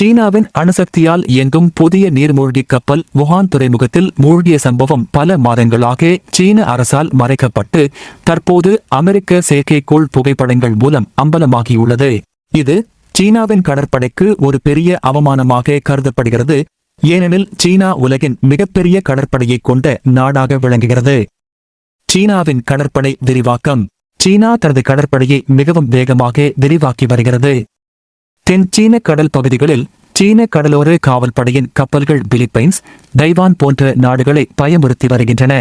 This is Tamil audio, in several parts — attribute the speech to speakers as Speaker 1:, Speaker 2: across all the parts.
Speaker 1: சீனாவின் அணுசக்தியால் இயங்கும் புதிய நீர்மூழ்கி கப்பல் வுஹான் துறைமுகத்தில் மூழ்கிய சம்பவம் பல மாதங்களாக சீன அரசால் மறைக்கப்பட்டு தற்போது அமெரிக்க செயற்கைக்கோள் புகைப்படங்கள் மூலம் அம்பலமாகியுள்ளது. இது சீனாவின் கடற்படைக்கு ஒரு பெரிய அவமானமாக கருதப்படுகிறது. ஏனெனில் சீனா உலகின் மிகப்பெரிய கடற்படையை கொண்ட நாடாக விளங்குகிறது. சீனாவின் கடற்படை விரிவாக்கம். சீனா தனது கடற்படையை மிகவும் வேகமாக விரிவாக்கி வருகிறது. தென் சீன கடல் பகுதிகளில் சீன கடலோர காவல்படையின் கப்பல்கள் பிலிப்பைன்ஸ் தைவான் போன்ற நாடுகளை பயமுறுத்தி வருகின்றன.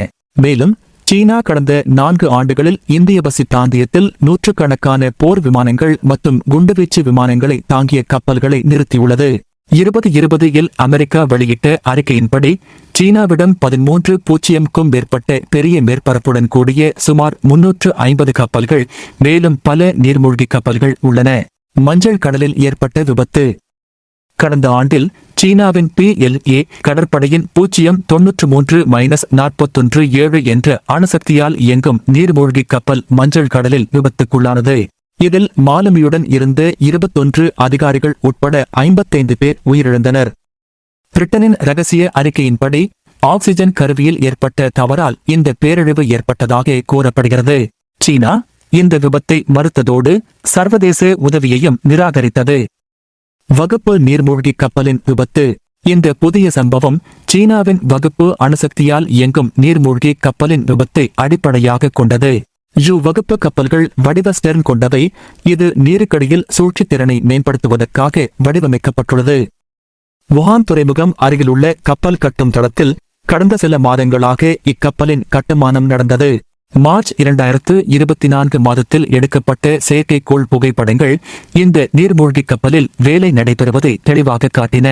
Speaker 1: மேலும் சீனா கடந்த நான்கு ஆண்டுகளில் இந்திய பசி பிராந்தியத்தில் நூற்றுக்கணக்கான போர் விமானங்கள் மற்றும் குண்டுவீச்சு விமானங்களை தாங்கிய கப்பல்களை நிறுத்தியுள்ளது. இருபது இருபது இல் அமெரிக்கா வெளியிட்ட அறிக்கையின்படி சீனாவிடம் பதிமூன்று பூஜ்ஜியம்க்கும் மேற்பட்ட பெரிய மேற்பரப்புடன் கூடிய சுமார் முன்னூற்று ஐம்பது கப்பல்கள் மேலும் பல நீர்மூழ்கி கப்பல்கள் உள்ளன. மஞ்சள் கடலில் ஏற்பட்ட விபத்து. கடந்த ஆண்டில் சீனாவின் பிஎல்ஏ கடற்படையின் பூஜ்ஜியம் தொன்னூற்று மூன்று மைனஸ் நாற்பத்தொன்று ஏழு என்ற அணுசக்தியால் இயங்கும் நீர்மூழ்கி கப்பல் மஞ்சள் கடலில் விபத்துக்குள்ளானது. இதில் மாலுமியுடன் இருந்த இருபத்தொன்று அதிகாரிகள் உட்பட ஐம்பத்தைந்து பேர் உயிரிழந்தனர். பிரிட்டனின் ரகசிய அறிக்கையின்படி ஆக்சிஜன் கருவியில் ஏற்பட்ட தவறால் இந்த பேரழிவு ஏற்பட்டதாக கூறப்படுகிறது. சீனா இந்த விபத்தை மறுத்ததோடு சர்வதேச உதவியையும் நிராகரித்தது. வகுப்பு நீர்மூழ்கி கப்பலின் விபத்து. இந்த புதிய சம்பவம் சீனாவின் வகுப்பு அணுசக்தியால் இயங்கும் நீர்மூழ்கி கப்பலின் விபத்தை அடிப்படையாக கொண்டது. யு வகுப்பு கப்பல்கள் வடிவ ஸ்டெர்ன் கொண்டவை. இது நீருக்கடியில் சூழ்ச்சி திறனை மேம்படுத்துவதற்காக வடிவமைக்கப்பட்டுள்ளது. வுஹான் துறைமுகம் அருகிலுள்ள கப்பல் கட்டும் தளத்தில் கடந்த சில மாதங்களாக இக்கப்பலின் கட்டுமானம் நடந்தது. மார்ச் இரண்டாயிரத்து இருபத்தி நான்கு மாதத்தில் எடுக்கப்பட்ட செயற்கைக்கோள் புகைப்படங்கள் இந்த நீர்மூழ்கி கப்பலில் வேலை நடைபெறுவதை தெளிவாக காட்டின.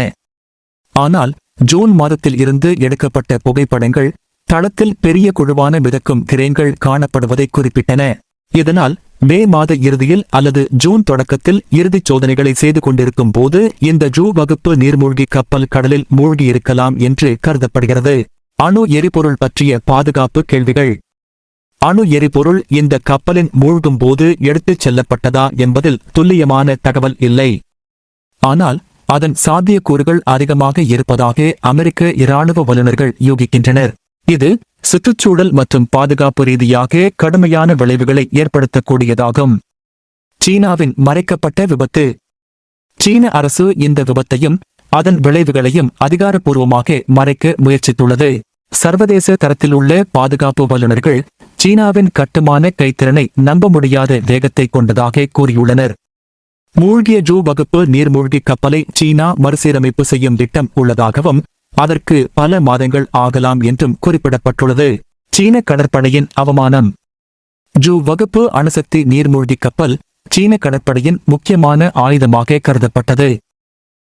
Speaker 1: ஆனால் ஜூன் மாதத்தில் இருந்து எடுக்கப்பட்ட புகைப்படங்கள் தளத்தில் பெரிய குழுவான மிதக்கும் கிரேன்கள் காணப்படுவதை குறிப்பிட்டன. இதனால் மே மாத இறுதியில் அல்லது ஜூன் தொடக்கத்தில் இறுதிச் சோதனைகளை செய்து கொண்டிருக்கும் போது இந்த ஜூ வகுப்பு நீர்மூழ்கி கப்பல் கடலில் மூழ்கியிருக்கலாம் என்று கருதப்படுகிறது. அணு எரிபொருள் பற்றிய பாதுகாப்பு கேள்விகள். அணு எரிபொருள் இந்த கப்பலின் மூழ்கும் போது எடுத்துச் செல்லப்பட்டதா என்பதில் துல்லியமான தகவல் இல்லை. ஆனால் அதன் சாத்தியக்கூறுகள் அதிகமாக இருப்பதாக அமெரிக்க இராணுவ வல்லுநர்கள் யூகிக்கின்றனர். இது சுற்றுச்சூழல் மற்றும் பாதுகாப்பு ரீதியாக கடுமையான விளைவுகளை ஏற்படுத்தக்கூடியதாகும். சீனாவின் மறைக்கப்பட்ட விபத்து. சீன அரசு இந்த விபத்தையும் அதன் விளைவுகளையும் அதிகாரப்பூர்வமாக மறைக்க முயற்சித்துள்ளது. சர்வதேச தரத்திலுள்ள பாதுகாப்பு வல்லுநர்கள் சீனாவின் கட்டுமான கைத்திறனை நம்ப முடியாத வேகத்தை கொண்டதாக கூறியுள்ளனர். மூழ்கிய ஜூ வகுப்பு நீர்மூழ்கி கப்பலை சீனா மறுசீரமைப்பு செய்யும் திட்டம் உள்ளதாகவும் அதற்கு பல மாதங்கள் ஆகலாம் என்றும் குறிப்பிடப்பட்டுள்ளது. சீன கடற்படையின் அவமானம். ஜூ வகுப்பு அணுசக்தி நீர்மூழ்கி கப்பல் சீன கடற்படையின் முக்கியமான ஆயுதமாக கருதப்பட்டது.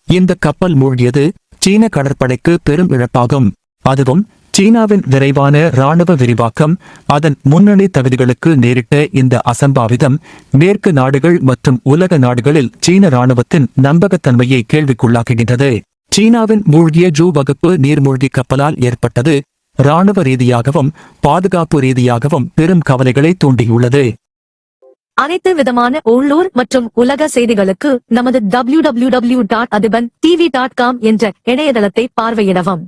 Speaker 1: இந்த கப்பல் மூழ்கியது சீன கடற்படைக்கு பெரும் இழப்பாகும். அதுவும் சீனாவின் விரைவான ராணுவ விரிவாக்கம் அதன் முன்னணி தகுதிகளுக்கு நேரிட்ட இந்த அசம்பாவிதம் மேற்கு நாடுகள் மற்றும் உலக நாடுகளில் சீன ராணுவத்தின் நம்பகத்தன்மையை கேள்விக்குள்ளாக்குகின்றது. சீனாவின் மூழ்கிய ஜூ வகுப்பு நீர்மூழ்கி கப்பலால் ஏற்பட்டது ராணுவ ரீதியாகவும் பாதுகாப்பு ரீதியாகவும் பெரும் கவலைகளை தூண்டியுள்ளது.
Speaker 2: அனைத்து விதமான உள்ளூர் மற்றும் உலக செய்திகளுக்கு நமது W W W dot Adhiban TV dot com என்ற இணையதளத்தை பார்வையிடவும்.